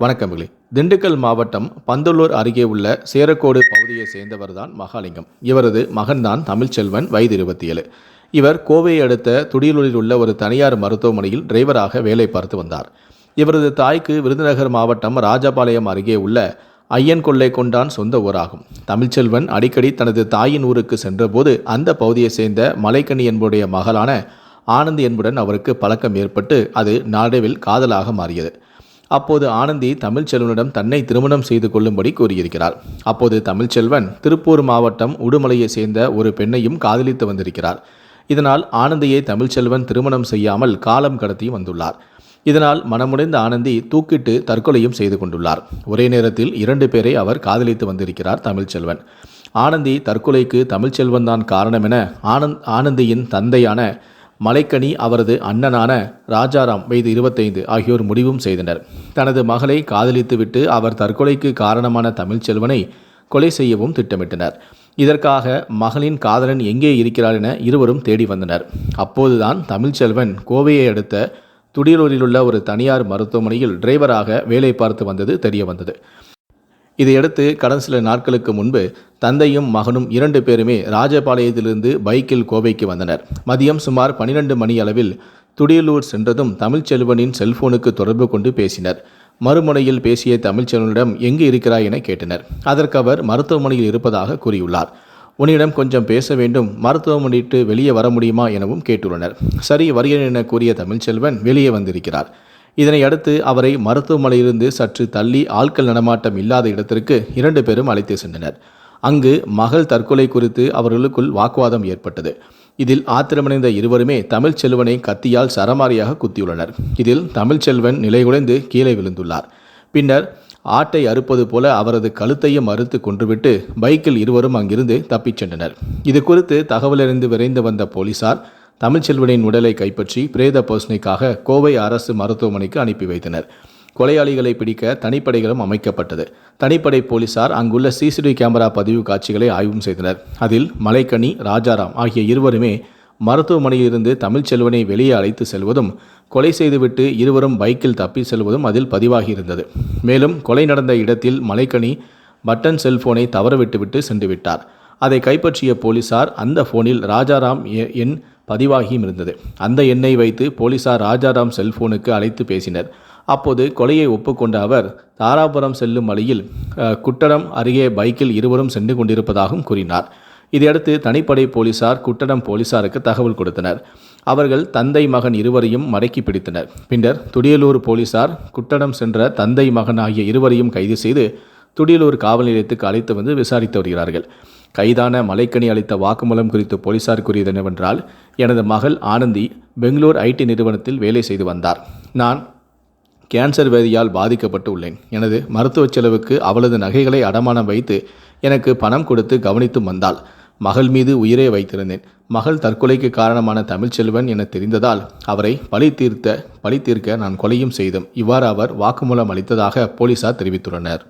வணக்கமிகளே திண்டுக்கல் மாவட்டம் பந்தலூர் அருகே உள்ள சேரக்கோடு பகுதியை சேர்ந்தவர்தான் மகாலிங்கம். இவரது மகன்தான் தமிழ்ச்செல்வன் வயது இருபத்தி ஏழு இவர் கோவையை அடுத்த துடியலூரில் உள்ள ஒரு தனியார் மருத்துவமனையில் டிரைவராக வேலை பார்த்து வந்தார். இவரது தாய்க்கு விருதுநகர் மாவட்டம் ராஜபாளையம் அருகே உள்ள ஐயன் கொள்ளை கொண்டான் சொந்த ஊராகும். தமிழ்ச்செல்வன் அடிக்கடி தனது தாயின் ஊருக்கு சென்றபோது அந்த பகுதியை சேர்ந்த மலைக்கனி என்புடைய மகளான ஆனந்த் என்புடன் அவருக்கு பழக்கம் ஏற்பட்டு அது நாடவில் காதலாக மாறியது. அப்போது ஆனந்தி தமிழ்ச்செல்வனிடம் தன்னை திருமணம் செய்து கொள்ளும்படி கூறியிருக்கிறார். அப்போது தமிழ்ச்செல்வன் திருப்பூர் மாவட்டம் உடுமலையை சேர்ந்த ஒரு பெண்ணையும் காதலித்து வந்திருக்கிறார். இதனால் ஆனந்தியை தமிழ்ச்செல்வன் திருமணம் செய்யாமல் காலம் கடத்தி வந்துள்ளார். இதனால் மனமுடைந்த ஆனந்தி தூக்கிட்டு தற்கொலையும் செய்து கொண்டுள்ளார். ஒரே நேரத்தில் இரண்டு பேரை அவர் காதலித்து வந்திருக்கிறார் தமிழ்ச்செல்வன் ஆனந்தி தற்கொலைக்கு தமிழ்ச்செல்வன் தான் காரணம் என ஆனந்த் ஆனந்தியின் தந்தையான மலைக்கனி அவரது அண்ணனான ராஜாராம் வயது இருபத்தைந்து ஆகியோர் முடிவும் செய்தனர். தனது மகளை காதலித்துவிட்டு அவர் தற்கொலைக்கு காரணமான தமிழ்ச்செல்வனை கொலை செய்யவும் திட்டமிட்டனர். இதற்காக மகளின் காதலன் எங்கே இருக்கிறார் என இருவரும் தேடி வந்தனர். அப்போதுதான் தமிழ்ச்செல்வன் கோவையை அடுத்த துடியலூரில் உள்ள ஒரு தனியார் மருத்துவமனையில் டிரைவராக வேலை பார்த்து வந்தது தெரிய வந்தது. இதையடுத்து கடந்த சில நாட்களுக்கு முன்பு தந்தையும் மகனும் இரண்டு பேருமே ராஜபாளையத்திலிருந்து பைக்கில் கோவைக்கு வந்தனர். மதியம் சுமார் பனிரெண்டு மணி அளவில் துடியலூர் சென்றதும் தமிழ்ச்செல்வனின் செல்போனுக்கு தொடர்பு கொண்டு பேசினர். மறுமுனையில் பேசிய தமிழ்ச்செல்வனிடம் எங்கு இருக்கிறாய் என கேட்டனர். அதற்கு அவர் மருத்துவமனையில் இருப்பதாக கூறியுள்ளார். உன்னிடம் கொஞ்சம் பேச வேண்டும். மருத்துவமனையிட்டு வெளியே வர முடியுமா எனவும் கேட்டுள்ளனர். சரி வருகிறேன் என கூறிய தமிழ்ச்செல்வன் வெளியே வந்திருக்கிறார். இதனை அடுத்து அவரை மருத்துவமனையிலிருந்து சற்று தள்ளி ஆட்கள் நடமாட்டம் இல்லாத இடத்திற்கு இரண்டு பேரும் அழைத்து சென்றனர். அங்கு மகள் தற்கொலை குறித்து அவர்களுக்குள் வாக்குவாதம் ஏற்பட்டது. இதில் ஆத்திரமடைந்த இருவருமே தமிழ்ச்செல்வனை கத்தியால் சரமாரியாக குத்தியுள்ளனர். இதில் தமிழ்ச்செல்வன் நிலைகுலைந்து கீழே விழுந்துள்ளார். பின்னர் ஆட்டை அறுப்பது போல அவரது கழுத்தையும் அறுத்து கொன்றுவிட்டு பைக்கில் இருவரும் அங்கிருந்து தப்பிச் சென்றனர். இது குறித்து தகவலறிந்து விரைந்து வந்த போலீசார் தமிழ்ச்செல்வனின் உடலை கைப்பற்றி பிரேத பர்சனைக்காக கோவை அரசு மருத்துவமனைக்கு அனுப்பி வைத்தனர். கொலையாளிகளை பிடிக்க தனிப்படைகளும் அமைக்கப்பட்டது. தனிப்படை போலீசார் அங்குள்ள சிசிடிவி கேமரா பதிவு காட்சிகளை ஆய்வும் செய்தனர். அதில் மலைக்கனி ராஜாராம் ஆகிய இருவருமே மருத்துவமனையிலிருந்து தமிழ்ச்செல்வனை வெளியே அழைத்து செல்வதும் கொலை செய்துவிட்டு இருவரும் பைக்கில் தப்பி செல்வதும் அதில் பதிவாகியிருந்தது. மேலும் கொலை நடந்த இடத்தில் மலைக்கனி பட்டன் செல்போனை தவறவிட்டுவிட்டு சென்றுவிட்டார். அதை கைப்பற்றிய போலீசார் அந்த போனில் ராஜாராம் எ- பதிவாகியும் இருந்தது. அந்த எண்ணை வைத்து போலீசார் ராஜாராம் செல்போனுக்கு அழைத்து பேசினர். அப்போது கொலையை ஒப்புக்கொண்ட அவர் தாராபுரம் செல்லும் வழியில் குட்டடம் அருகே பைக்கில் இருவரும் சென்று கொண்டிருப்பதாகவும் கூறினார். இதையடுத்து தனிப்படை போலீசார் குட்டடம் போலீசாருக்கு தகவல் கொடுத்தனர். அவர்கள் தந்தை மகன் இருவரையும் மடக்கி பிடித்தனர். பின்னர் துடியலூர் போலீசார் குட்டடம் சென்ற தந்தை மகன் ஆகிய இருவரையும் கைது செய்து துடியலூர் காவல் நிலையத்துக்கு அழைத்து வந்து விசாரித்து வருகிறார்கள். கைதான மலைக்கனி அளித்த வாக்குமூலம் குறித்து போலீசார் கூறியது என்னவென்றால் எனது மகள் ஆனந்தி பெங்களூர் ஐடி நிறுவனத்தில் வேலை செய்து வந்தார். நான் கேன்சர் வியாதியால் பாதிக்கப்பட்டு உள்ளேன். எனது மருத்துவச் செலவுக்கு அவளது நகைகளை அடமானம் வைத்து எனக்கு பணம் கொடுத்து கவனித்தும் வந்தாள். மகள் மீது உயிரே வைத்திருந்தேன். மகள் தற்கொலைக்கு காரணமான தமிழ்ச்செல்வன் என தெரிந்ததால் அவரை பழி தீர்த்த பழி தீர்க்க நான் கொலையும் செய்தோம் இவ்வாறு அவர் வாக்குமூலம் அளித்ததாக போலீசார் தெரிவித்துள்ளனர்.